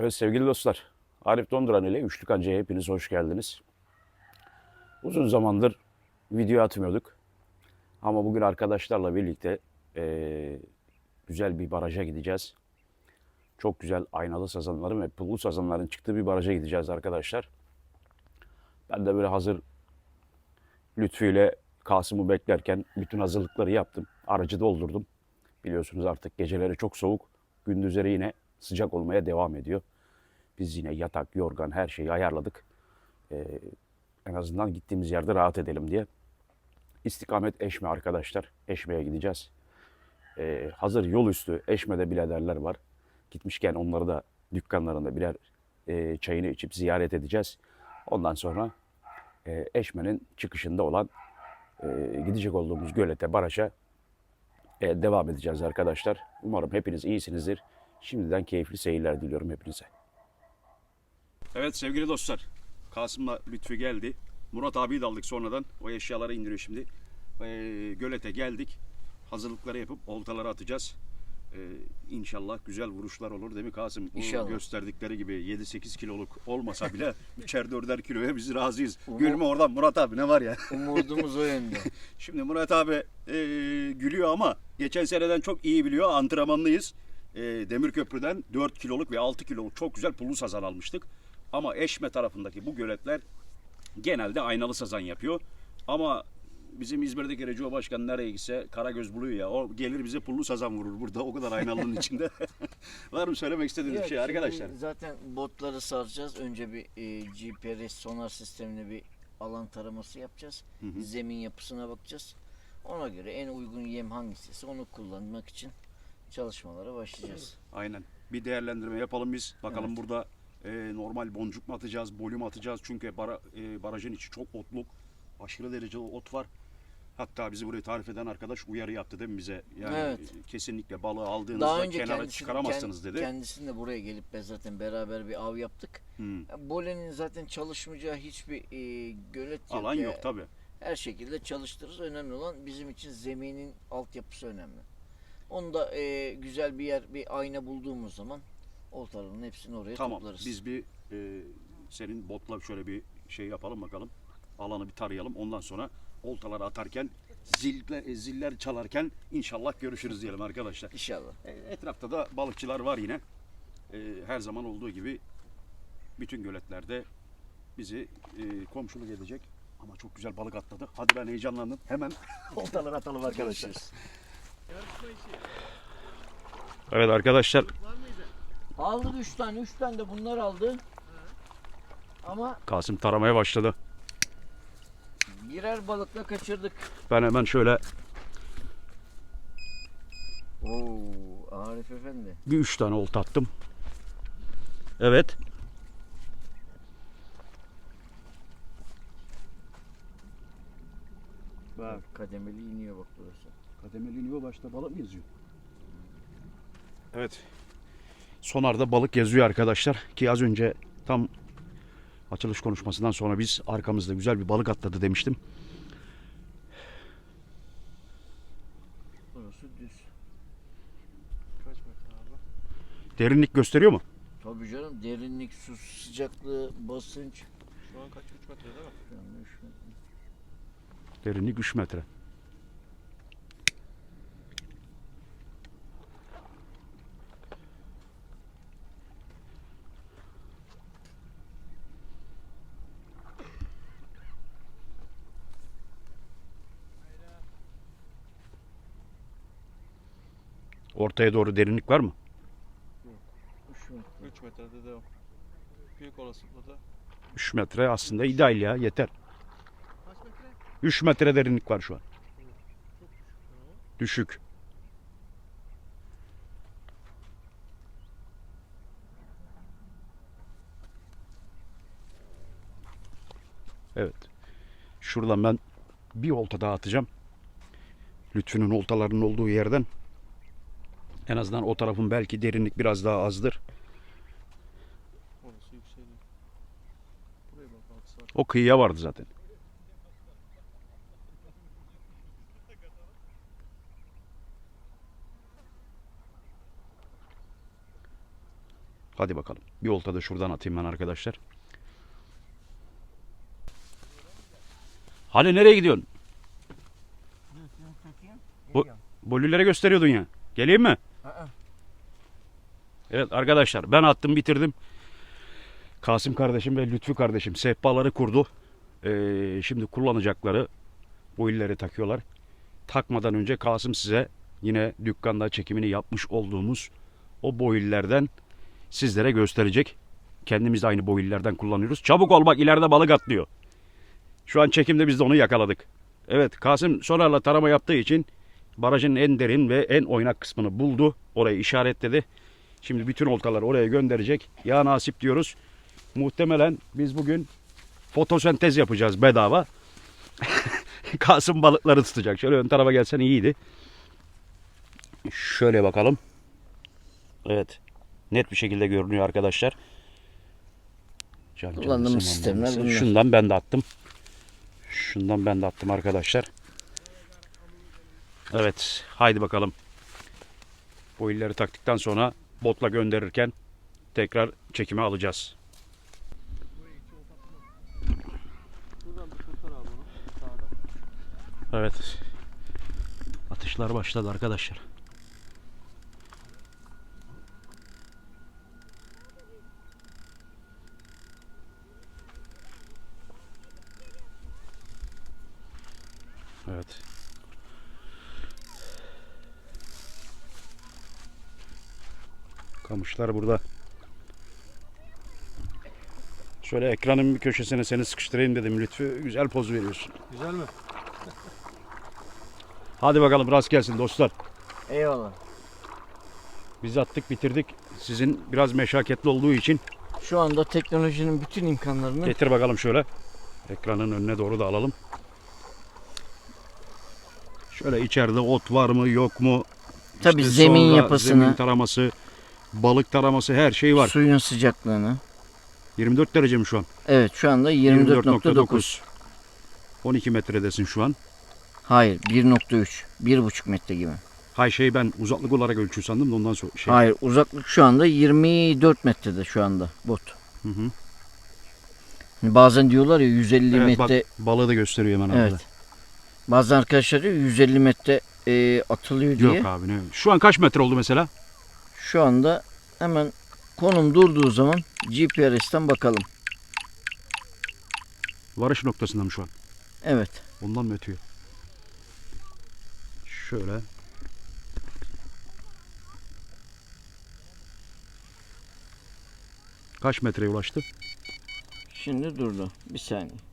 Evet sevgili dostlar, Arif Donduran ile Üçlü Kanca'ya hepiniz hoş geldiniz. Uzun zamandır video atmıyorduk. Ama bugün arkadaşlarla birlikte eee, güzel bir baraja gideceğiz. Çok güzel aynalı sazanların ve pullu sazanların çıktığı bir baraja gideceğiz arkadaşlar. Ben de böyle hazır Lütfü ile Kasım'ı beklerken bütün hazırlıkları yaptım. Aracı doldurdum. Biliyorsunuz artık geceleri çok soğuk. Gündüzleri yine sıcak olmaya devam ediyor. Biz yine yatak, yorgan her şeyi ayarladık. Ee, en azından gittiğimiz yerde rahat edelim diye. İstikamet Eşme arkadaşlar. Eşme'ye gideceğiz. Ee, hazır yol üstü Eşme'de biraderler var. Gitmişken onları da dükkanlarında birer e, çayını içip ziyaret edeceğiz. Ondan sonra e, Eşme'nin çıkışında olan e, gidecek olduğumuz gölete, baraja e, devam edeceğiz arkadaşlar. Umarım hepiniz iyisinizdir. Şimdiden keyifli seyirler diliyorum hepinize. Evet sevgili dostlar. Kasım'la Lütfü geldi. Murat abiyi de aldık sonradan. O eşyaları indiriyor şimdi. Ee, gölete geldik. Hazırlıkları yapıp oltaları atacağız. Ee, inşallah güzel vuruşlar olur değil mi Kasım? Bu İnşallah. gösterdikleri gibi 7-8 kiloluk olmasa bile 3'er 4'er kiloya biz razıyız. Umu- Gülme oradan Murat abi ne var ya. Umudumuz o yönde. Şimdi Murat abi e, gülüyor ama geçen seneden çok iyi biliyor. Antrenmanlıyız. E, Demirköprü'den 4 kiloluk ve 6 kiloluk çok güzel pullu sazan almıştık. Ama Eşme tarafındaki bu göletler genelde aynalı sazan yapıyor. Ama bizim İzmir'deki Reco Başkan nereye gitse Karagöz buluyor ya. O gelir bize pullu sazan vurur burada o kadar aynalının içinde. Var mı söylemek istediğiniz bir şey şimdi arkadaşlar? Zaten botları saracağız. Önce bir e, GPS sonar sistemine bir alan taraması yapacağız. Zemin yapısına bakacağız. Ona göre en uygun yem hangisi onu kullanmak için çalışmalara başlayacağız. Aynen. Bir değerlendirme yapalım biz. Bakalım Evet. burada e, normal boncuk mu atacağız, bolü mü atacağız? Çünkü bara, e, barajın içi çok otluk. Aşırı derecede ot var. Hatta bizi burayı tarif eden arkadaş uyarı yaptı değil mi bize? Yani Evet. e, kesinlikle balığı aldığınızda Daha önce kenara kendisi, çıkaramazsınız kend- dedi. Kendisini de buraya gelip be zaten beraber bir av yaptık. Hmm. Bolenin zaten çalışmayacağı hiçbir e, gölet yok. Alan yok tabi. her şekilde çalıştırırız. Önemli olan bizim için zeminin altyapısı önemli. Onu da e, güzel bir yer, bir ayna bulduğumuz zaman oltaların hepsini oraya Tamam. toplarız. Biz bir e, senin botla şöyle bir şey yapalım bakalım. Alanı bir tarayalım. Ondan sonra oltaları atarken ziller, e, ziller çalarken inşallah görüşürüz diyelim arkadaşlar. İnşallah. E, Etrafta da balıkçılar var yine. E, Her zaman olduğu gibi bütün göletlerde bizi e, komşuluk edecek. Ama çok güzel balık atladı. Hadi ben heyecanlandım. Hemen oltaları atalım arkadaşlar. Evet arkadaşlar Aldık üç tane, üç tane de bunlar aldı. Ama Kasım taramaya başladı. birer balıkla kaçırdık. Ben hemen şöyle Oo, Arif Efendi. bir üç tane olta attım. Evet. Bak kademeli iniyor bak burası. Kademeli iniyor başta balık mı yazıyor? Evet. Sonarda balık yazıyor arkadaşlar. Ki az önce tam açılış konuşmasından sonra biz arkamızda güzel bir balık atladı demiştim. Burası düz. Kaç metre abi? Derinlik gösteriyor mu? Tabii canım derinlik, su sıcaklığı, basınç. Şu an kaç? 3 metre değil mi? Metre. Derinlik 3 metre. Ortaya doğru derinlik var mı? Üç metre. 3 metrede devam. Büyük olasılıkla da 3 metre aslında ideal ya yeter. kaç metre? 3 metre derinlik var şu an. Düşük. Evet. Şuradan ben bir olta daha atacağım. Lütfü'nün oltalarının olduğu yerden. En azından o tarafın belki derinlik biraz daha azdır. Orası yükseliyor. Buraya bak 6 saat. O kıyıya vardı zaten. Hadi bakalım. Bir olta da şuradan atayım ben arkadaşlar. Hani nereye gidiyorsun? Bu, bolülere gösteriyordun ya. Geleyim mi? Evet arkadaşlar ben attım bitirdim. Kasım kardeşim ve Lütfü kardeşim sehpaları kurdu. Ee, şimdi kullanacakları boyulleri takıyorlar. Takmadan önce Kasım size yine dükkanda çekimini yapmış olduğumuz o boyullerden sizlere gösterecek. Kendimiz de aynı boyullerden kullanıyoruz. Çabuk ol bak ileride balık atlıyor. Şu an çekimde biz de onu yakaladık. Evet Kasım sonarla tarama yaptığı için barajın en derin ve en oynak kısmını buldu. Orayı işaretledi. Şimdi bütün oltaları oraya gönderecek. Ya nasip diyoruz. Muhtemelen biz bugün fotosentez yapacağız bedava. Kasım balıkları tutacak. Şöyle ön tarafa gelsen iyiydi. Şöyle bakalım. Evet. Net bir şekilde görünüyor arkadaşlar. Can can Kullandığımız sistemler bunlar. Şundan ben de attım. Şundan ben de attım arkadaşlar. Evet. Haydi bakalım. İlleri taktıktan sonra botla gönderirken tekrar çekime alacağız. Evet. Atışlar başladı arkadaşlar. Evet. Kamışlar burada. Şöyle ekranın bir köşesine seni sıkıştırayım dedim Lütfü. Güzel poz veriyorsun. Güzel mi? Hadi bakalım rast gelsin dostlar. Eyvallah. Biz attık bitirdik. Sizin biraz meşakkatli olduğu için Şu anda teknolojinin bütün imkanlarını getir bakalım şöyle. Ekranın önüne doğru da alalım. Şöyle içeride ot var mı yok mu? tabii İşte zemin yapısını, Zemin taraması, balık taraması her şey var. suyun sıcaklığını. 24 derece mi şu an? Evet şu anda 24.9. 12 metredesin şu an. Hayır 1.3. 1.5 metre gibi. Hay şey ben uzaklık olarak ölçü sandım da ondan sonra şey. Hayır uzaklık şu anda 24 metrede şu anda bot. Hı hı. Bazen diyorlar ya 150 Evet, bak metre. balığı da gösteriyor hemen Evet. arada. Bazen arkadaşlar diyor 150 metre e, atılıyor diye. Yok abi ne? Şu an kaç metre oldu mesela? Şu anda hemen konum durduğu zaman GPS'ten bakalım. Varış noktasında mı şu an? Evet. Ondan mı ötüyor? Şöyle. Kaç metreye ulaştı? Şimdi durdu. Bir saniye.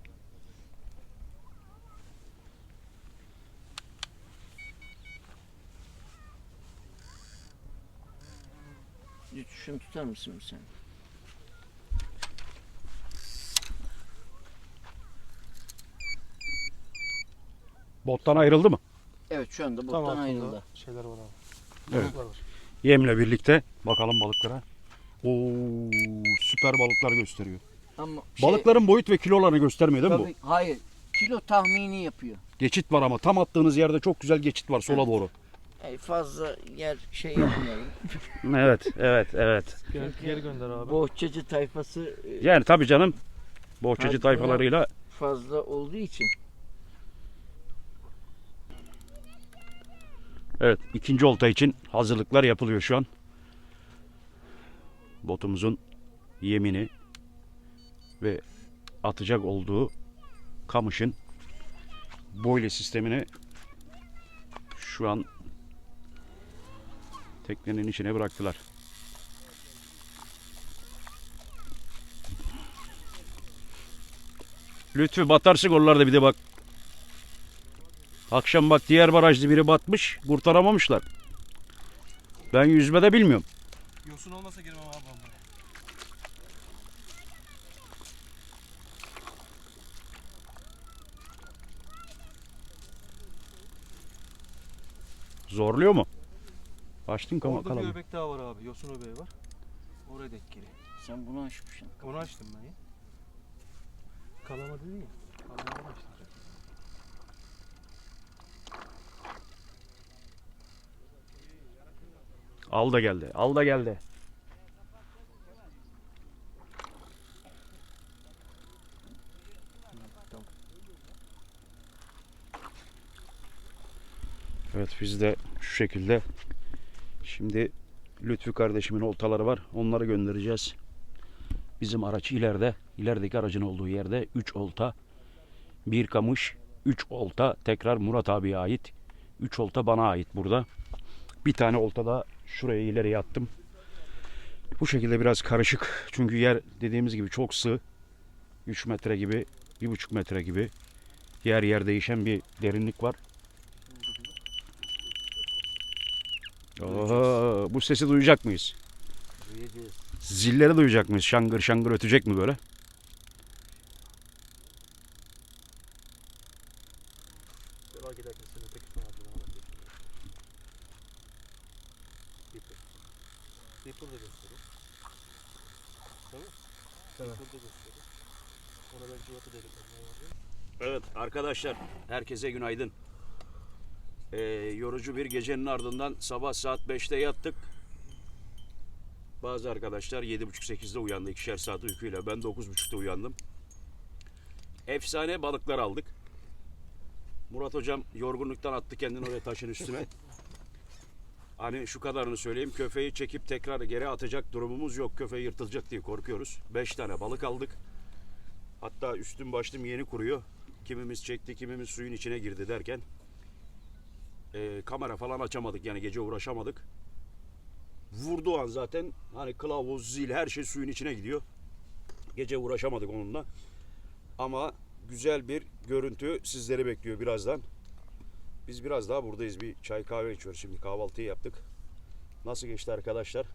Şunu tutar mısın saniye? Bottan ayrıldı mı? Evet şu anda bottan altında ayrıldı. şeyler var abi. Evet. Balıklar var. Yemle birlikte bakalım balıklara. Oo, süper balıklar gösteriyor. Ama şey- Balıkların boyut ve kilolarını göstermiyor değil mi bu? Tabii, hayır. Kilo tahmini yapıyor. Geçit var ama tam attığınız yerde çok güzel geçit var sola Evet. doğru. Fazla yer şey yapmayalım. Evet, evet, evet. Geri, gönder abi. Bohçacı tayfası e, Yani tabii canım. Bohçacı Hadi tayfalarıyla fazla olduğu için. Evet, ikinci olta için hazırlıklar yapılıyor şu an. Botumuzun yemini ve atacak olduğu kamışın boyle sistemini şu an teknenin içine bıraktılar. Lütfü batarsın oralarda bir de bak. Akşam bak diğer barajda biri batmış. Kurtaramamışlar. Ben yüzmede bilmiyorum. Yosun olmasa girmem abi ben buraya. Zorluyor mu? Açtın kama Orada bir öbek daha var abi. Yosun öbeği var. Oraya denk geliyor. Sen bunu açmışsın. Onu açtım ben ya. Kalama dedin ya. Kalama açtım. Al da geldi. Al da geldi. Evet biz de şu şekilde şimdi Lütfü kardeşimin oltaları var. Onları göndereceğiz. Bizim araç ileride, ilerideki aracın olduğu yerde 3 olta, bir kamış, 3 olta tekrar Murat abiye ait. 3 olta bana ait burada. Bir tane olta da şuraya ileriye attım. Bu şekilde biraz karışık. Çünkü yer dediğimiz gibi çok sığ. 3 metre gibi, 1,5 metre gibi. Yer yer değişen bir derinlik var. Oho, bu sesi duyacak mıyız? Duyacağız. Zilleri duyacak mıyız? Şangır şangır ötecek mi böyle? Evet arkadaşlar herkese günaydın. Ee, yorucu bir gecenin ardından sabah saat 5'te yattık. Bazı arkadaşlar 7.30-8'de uyandı ikişer saat uykuyla. Ben 9.30'da uyandım. Efsane balıklar aldık. Murat hocam yorgunluktan attı kendini oraya taşın üstüne. Hani şu kadarını söyleyeyim. Köfeyi çekip tekrar geri atacak durumumuz yok. Köfe yırtılacak diye korkuyoruz. 5 tane balık aldık. Hatta üstüm başım yeni kuruyor. Kimimiz çekti, kimimiz suyun içine girdi derken e, kamera falan açamadık yani gece uğraşamadık. Vurduğu an zaten hani kılavuz, zil her şey suyun içine gidiyor. Gece uğraşamadık onunla. Ama güzel bir görüntü sizleri bekliyor birazdan. Biz biraz daha buradayız. Bir çay kahve içiyoruz. Şimdi kahvaltıyı yaptık. Nasıl geçti arkadaşlar?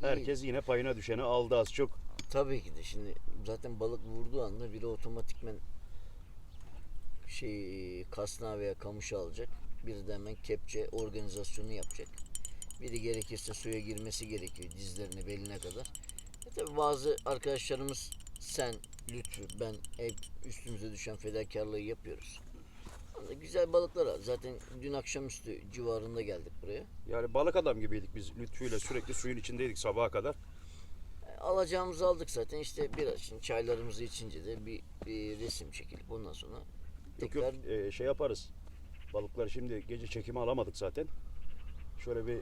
Herkes yine payına düşeni aldı az çok. Tabii ki de şimdi zaten balık vurduğu anda biri otomatikmen şey kasnağı veya kamışı alacak. Biri de hemen kepçe organizasyonu yapacak. Biri gerekirse suya girmesi gerekiyor dizlerine beline kadar. E tabi bazı arkadaşlarımız sen, Lütfü, ben hep üstümüze düşen fedakarlığı yapıyoruz. Güzel balıklar var. Zaten dün akşamüstü civarında geldik buraya. Yani balık adam gibiydik biz Lütfü'yle sürekli suyun içindeydik sabaha kadar. E, Alacağımızı aldık zaten. İşte biraz şimdi çaylarımızı içince de bir, bir resim çekilip ondan sonra tekrar yok e, şey yaparız. Balıkları şimdi gece çekimi alamadık zaten. Şöyle bir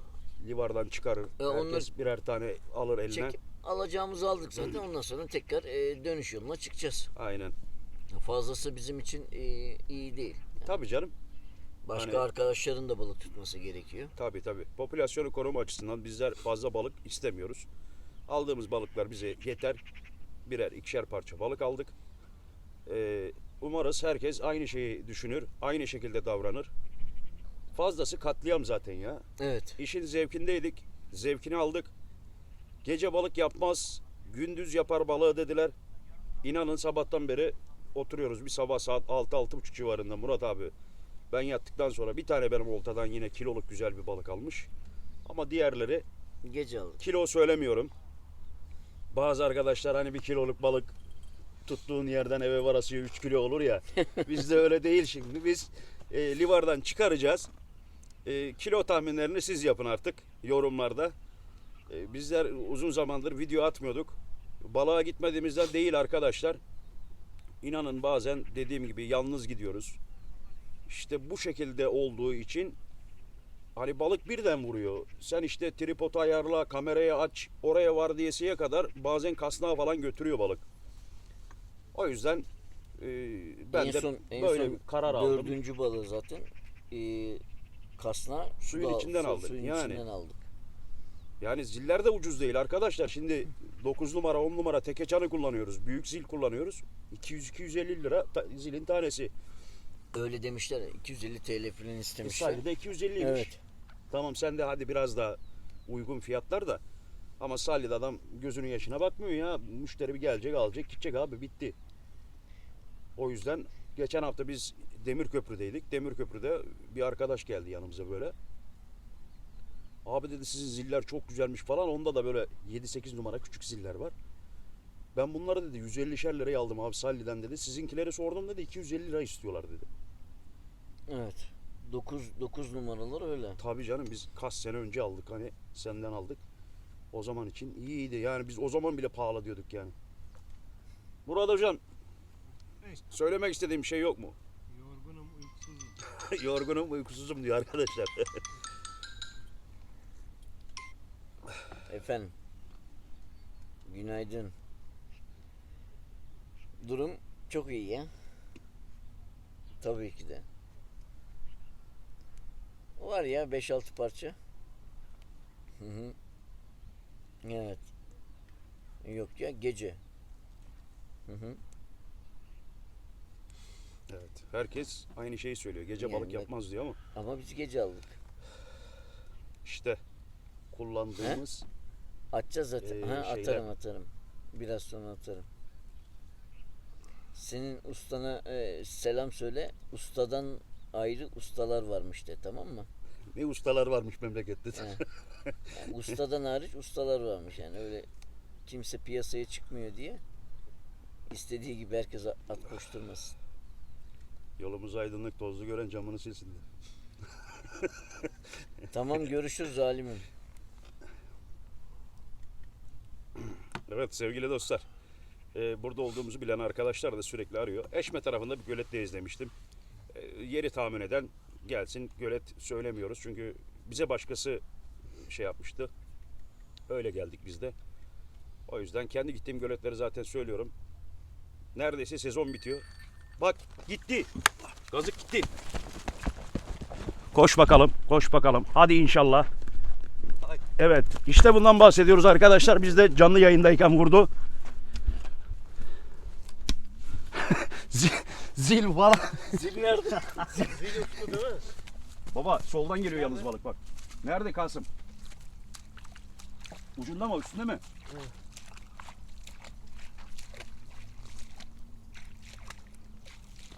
livardan çıkarır. E, Herkes birer tane alır eline. çekip alacağımızı aldık zaten. Ondan sonra tekrar e, dönüş yoluna çıkacağız. Aynen. Fazlası bizim için e, iyi değil. Tabii canım. Başka Hani- arkadaşların da balık tutması gerekiyor. Tabii tabii. Popülasyonu koruma açısından bizler fazla balık istemiyoruz. Aldığımız balıklar bize yeter. Birer ikişer parça balık aldık. Ee, umarız herkes aynı şeyi düşünür. Aynı şekilde davranır. Fazlası katliam zaten ya. Evet. İşin zevkindeydik. Zevkini aldık. Gece balık yapmaz. Gündüz yapar balığı dediler. İnanın sabahtan beri oturuyoruz. Bir sabah saat 6-6.30 civarında Murat abi. Ben yattıktan sonra bir tane benim oltadan yine kiloluk güzel bir balık almış. Ama diğerleri Gece aldık. kilo söylemiyorum. Bazı arkadaşlar hani bir kiloluk balık tuttuğun yerden eve varasıya 3 kilo olur ya. Bizde öyle değil şimdi. Biz e, livardan çıkaracağız. E, kilo tahminlerini siz yapın artık yorumlarda. E, bizler uzun zamandır video atmıyorduk. Balığa gitmediğimizden değil arkadaşlar. İnanın bazen dediğim gibi yalnız gidiyoruz. İşte bu şekilde olduğu için hani balık birden vuruyor. Sen işte tripodu ayarla, kamerayı aç, oraya var diyesiye kadar bazen kasnağı falan götürüyor balık. O yüzden e, ben en de son, en böyle son bir karar aldım. dördüncü balığı zaten e, kasna Suyun suda- içinden su- aldık. Suyun Yani. içinden aldık. Yani ziller de ucuz değil arkadaşlar. Şimdi 9 numara 10 numara teke çanı kullanıyoruz. Büyük zil kullanıyoruz. 200-250 lira ta- zilin tanesi. Öyle demişler. ya, 250 TL falan E, istemişler. Salih'de 250 'ymiş. Evet. Tamam sen de hadi biraz daha uygun fiyatlar da. Ama Salih'de adam gözünün yaşına bakmıyor ya. Müşteri bir gelecek alacak gidecek abi bitti. O yüzden geçen hafta biz Demirköprü'deydik. Demirköprü'de bir arkadaş geldi yanımıza böyle. Abi dedi sizin ziller çok güzelmiş falan. Onda da böyle 7-8 numara küçük ziller var. Ben bunları dedi 150'şer liraya aldım abi Salli'den dedi. Sizinkileri sordum dedi 250 lira istiyorlar dedi. Evet. 9 9 numaralar öyle. Tabii canım biz kaç sene önce aldık hani senden aldık. O zaman için iyiydi. Yani biz o zaman bile pahalı diyorduk yani. Murat hocam? Söylemek istediğim bir şey yok mu? Yorgunum, uykusuzum. Yorgunum uykusuzum diyor arkadaşlar. Efendim. Günaydın. Durum çok iyi ya. Tabii ki de. Var ya 5-6 parça. Hı hı. Evet. Yok ya gece. Hı hı. Evet. Herkes aynı şeyi söylüyor. Gece Yani balık bak- yapmaz diyor ama Ama biz gece aldık. işte kullandığımız Atacağız at Ee, ha, şeyler. atarım atarım. Biraz sonra atarım. Senin ustana e, selam söyle. Ustadan ayrı ustalar varmış de tamam mı? ne ustalar varmış memlekette. He. Yani ustadan hariç ustalar varmış yani öyle kimse piyasaya çıkmıyor diye istediği gibi herkes at koşturmasın. Yolumuz aydınlık tozlu gören camını silsin diyor. Tamam görüşürüz zalimim. Evet sevgili dostlar. e, burada olduğumuzu bilen arkadaşlar da sürekli arıyor. Eşme tarafında bir göletteyiz demiştim. E, yeri tahmin eden gelsin. Gölet söylemiyoruz çünkü bize başkası şey yapmıştı. Öyle geldik biz de. O yüzden kendi gittiğim göletleri zaten söylüyorum. Neredeyse sezon bitiyor. Bak gitti. Gazık gitti. Koş bakalım, koş bakalım. Hadi inşallah. Evet, işte bundan bahsediyoruz arkadaşlar. Biz de canlı yayındayken vurdu. zil, zil falan. Zil nerede? Zil uçtu değil mi? Baba soldan geliyor yalnız balık bak. Nerede Kasım? Ucunda mı üstünde mi?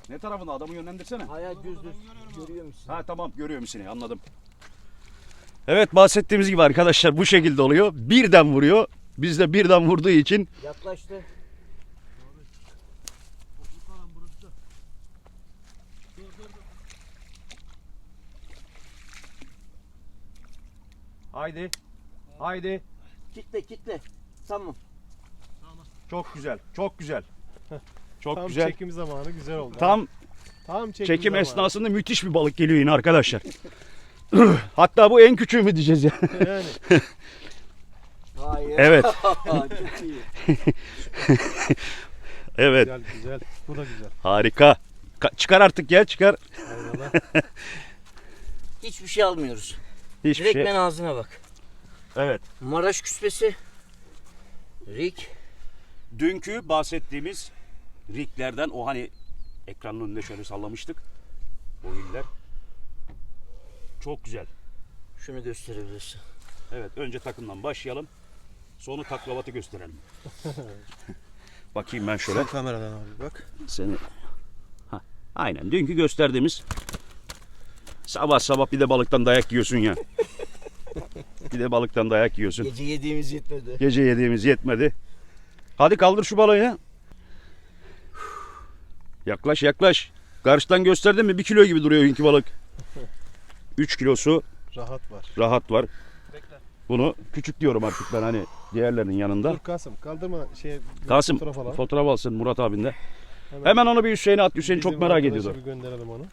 Ne tarafında adamı yönlendirsene. Hayal gözlü görüyor musun? Ha tamam görüyorum seni anladım. Evet bahsettiğimiz gibi arkadaşlar bu şekilde oluyor. Birden vuruyor. Biz de birden vurduğu için Yaklaştı. Haydi haydi Kitle kitle. Tamam. çok güzel çok güzel. Çok Tam güzel. çekim zamanı güzel oldu. Tam Tam çekim, çekim zamanı. esnasında müthiş bir balık geliyor yine arkadaşlar. Hatta bu en küçüğü mü diyeceğiz ya. Yani Hayır. Evet. Çok iyi. Evet güzel güzel. Bu da güzel. harika. Ka- çıkar artık ya çıkar. Eyvallah. Hiçbir şey almıyoruz. Hiçbir Direkt şey. ben ağzına bak. Evet. Maraş küspesi. Rik. Dünkü bahsettiğimiz riglerden o hani ekranın önünde şöyle sallamıştık. O iller. Çok güzel. Şunu gösterebilirsin. Evet önce takımdan başlayalım. Sonra taklavatı gösterelim. Bakayım ben şöyle. kameradan abi bak. Seni. Ha, aynen dünkü gösterdiğimiz sabah sabah bir de balıktan dayak yiyorsun ya. bir de balıktan dayak yiyorsun. Gece yediğimiz yetmedi. Gece yediğimiz yetmedi. Hadi kaldır şu balığı ya. Yaklaş yaklaş. Karşıdan gösterdin mi? Bir kilo gibi duruyor dünkü balık. 3 kilosu Rahat var. rahat var. Bekle. Bunu küçük diyorum artık ben hani diğerlerinin yanında. Dur Kasım kaldırma şey. Kasım fotoğraf alalım. fotoğraf alsın Murat abinde. Hemen Hemen onu bir Hüseyin'e at. Hüseyin çok merak ediyordu. Bir gönderelim onu.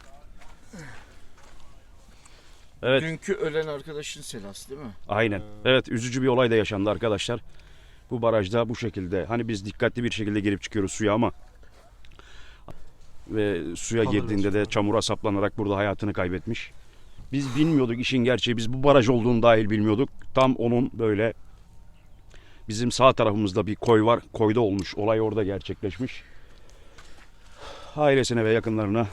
Evet. Dünkü ölen arkadaşın selası değil mi? Aynen. Evet üzücü bir olay da yaşandı arkadaşlar. Bu barajda bu şekilde. Hani biz dikkatli bir şekilde girip çıkıyoruz suya ama ve suya Alırız girdiğinde de çamura saplanarak burada hayatını kaybetmiş. Biz bilmiyorduk işin gerçeği. Biz bu baraj olduğunu dahil bilmiyorduk. Tam onun böyle bizim sağ tarafımızda bir koy var. Koyda olmuş. Olay orada gerçekleşmiş. Ailesine ve yakınlarına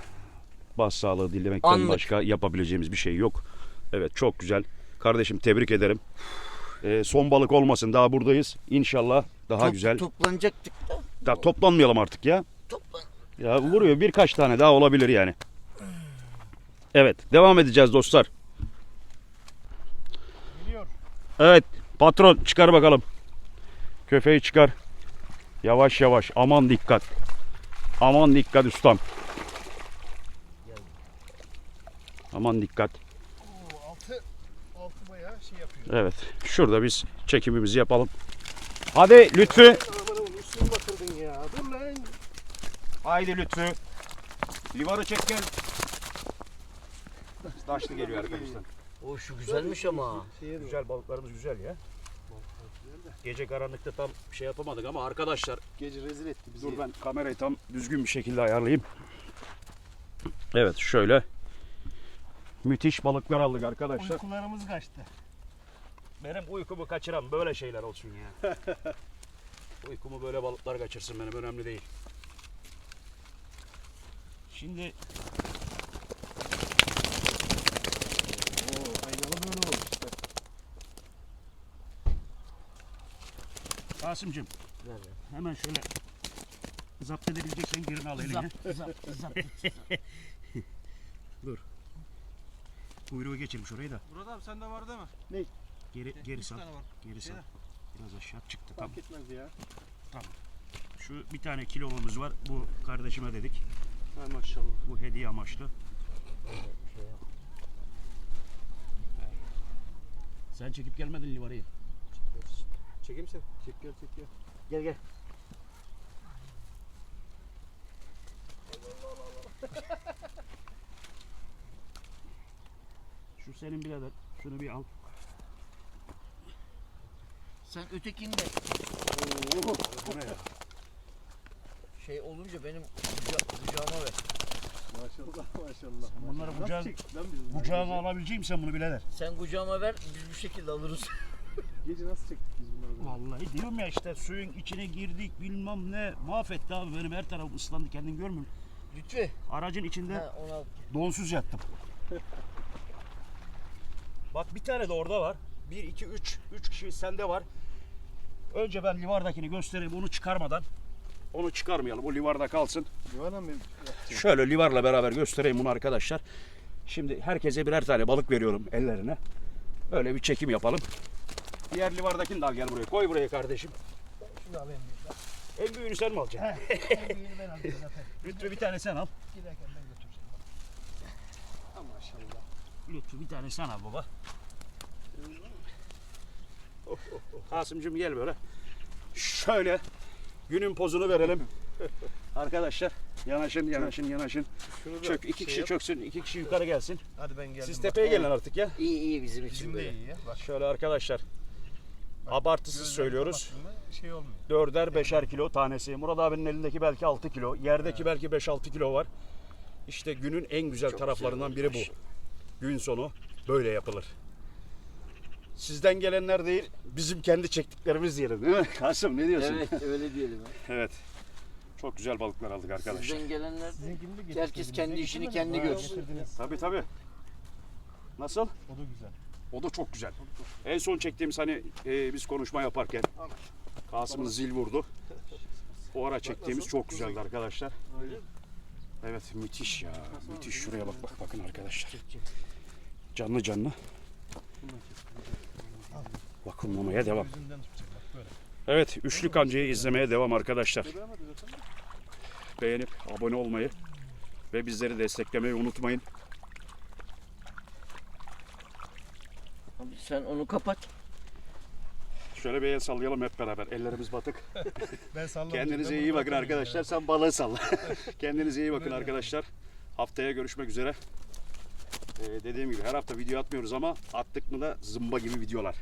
başsağlığı dilemekten Anlık. başka yapabileceğimiz bir şey yok. Evet çok güzel. Kardeşim tebrik ederim. Ee, son balık olmasın daha buradayız. İnşallah daha Top- güzel. Toplanacaktık da. Daha toplanmayalım artık ya. Toplan. Ya vuruyor birkaç tane daha olabilir yani. Evet devam edeceğiz dostlar. Geliyor. Evet patron çıkar bakalım. Köfeği çıkar. Yavaş yavaş aman dikkat. Aman dikkat ustam. Aman dikkat. Evet şurada biz çekimimizi yapalım. Hadi Lütfü. Aman oğlum üstünü batırdın ya. Dur lan. Haydi Lütfü. Livarı çek gel. Taşlı geliyor arkadaşlar. O şu güzelmiş ama. Şeye de Güzel balıklarımız güzel ya. Gece karanlıkta tam şey yapamadık ama arkadaşlar Gece rezil etti bizi. dur ben kamerayı tam düzgün bir şekilde ayarlayayım. Evet şöyle müthiş balıklar aldık arkadaşlar. Uykularımız kaçtı. Benim uykumu kaçıran böyle şeyler olsun ya. uykumu böyle balıklar kaçırsın benim önemli değil. Şimdi Oo, aynalı böyle olur işte. Kasım'cığım hemen şöyle zapt edebileceksen birini al eline. Zap, zap. Kuyruğu geçirmiş orayı da. Murat abi sende var değil mi? Geri geri Üç sal. tane var. Geri sal. Şeyde. Biraz aşağı çıktı tam. Fark etmez ya. Şu bir tane kilomuz var. Bu kardeşime dedik. Hay maşallah. Bu hediye amaçlı. Sen çekip gelmedin livarayı. Çekeyim sen. Çek gel çek gel. Gel gel. Şu senin birader. Şunu bir al. Sen ötekini de Bu ne ya? Şey olunca benim kuca- kucağıma ver. Maşallah maşallah. bunları maşallah. kucağın- Kucağına alabileceğim sen bunu birader. Sen kucağıma ver biz bu şekilde alırız. Gece nasıl çektik biz bunları? Vallahi diyorum ya işte suyun içine girdik bilmem ne mahvetti abi benim her tarafım ıslandı kendin görmüyor musun? Lütfi. Aracın içinde Ha, onu al. donsuz yattım. Bak bir tane de orada var. 1, 2, 3. 3 kişi sende var. Önce ben livardakini göstereyim onu çıkarmadan. Onu çıkarmayalım. O livarda kalsın. Yuvarlan mı? Şöyle livarla beraber göstereyim bunu arkadaşlar. Şimdi herkese birer tane balık veriyorum ellerine. Öyle bir çekim yapalım. Diğer livardakini de al gel buraya. Koy buraya kardeşim. Şunu alayım. En büyüğünü sen mi alacaksın? En büyüğünü ben alayım zaten. Lütfü bir tane sen al. Giderken ben götüreceğim. Ha maşallah. Lütfü bir tane sen al baba. Oh, oh, oh. Kasım'cığım gel böyle. Şöyle günün pozunu verelim. Arkadaşlar yanaşın yanaşın yanaşın. Şunu da Çök iki şey kişi yap. çöksün iki kişi yukarı gelsin. Hadi ben geldim. Siz bak. tepeye gelin artık ya. İyi iyi bizim için Bizim de böyle. iyi ya. Bak. Şöyle arkadaşlar. Abartısız gözleri söylüyoruz. Şey olmuyor. Dörder beşer kilo tanesi. Murat abinin elindeki belki 6 kilo. Yerdeki belki 5-6 kilo var. İşte günün en güzel taraflarından biri bu. Gün sonu böyle yapılır. Sizden gelenler değil, bizim kendi çektiklerimiz diyelim değil mi? Kasım ne diyorsun? Evet öyle diyelim. Evet. Çok güzel balıklar aldık arkadaşlar. Sizden gelenler de. Herkes kendi işini kendi görsün. Tabii tabii. Nasıl? O da güzel. O da çok güzel. En son çektiğimiz hani e, biz konuşma yaparken Kasım'ın zil vurdu. O ara çektiğimiz çok güzeldi arkadaşlar. Öyle. Evet müthiş ya. Müthiş şuraya bak bak bakın arkadaşlar. Canlı canlı. Vakumlamaya devam. Evet üçlü kancayı izlemeye devam arkadaşlar. Beğenip abone olmayı ve bizleri desteklemeyi unutmayın. Abi sen onu kapat. Şöyle bir el sallayalım hep beraber. Ellerimiz batık. Ben sallamayacağım. Kendinize iyi bakın arkadaşlar. Sen balığı salla. Kendinize iyi bakın arkadaşlar. Haftaya görüşmek üzere. Ee, dediğim gibi her hafta video atmıyoruz ama attık mı da zımba gibi videolar.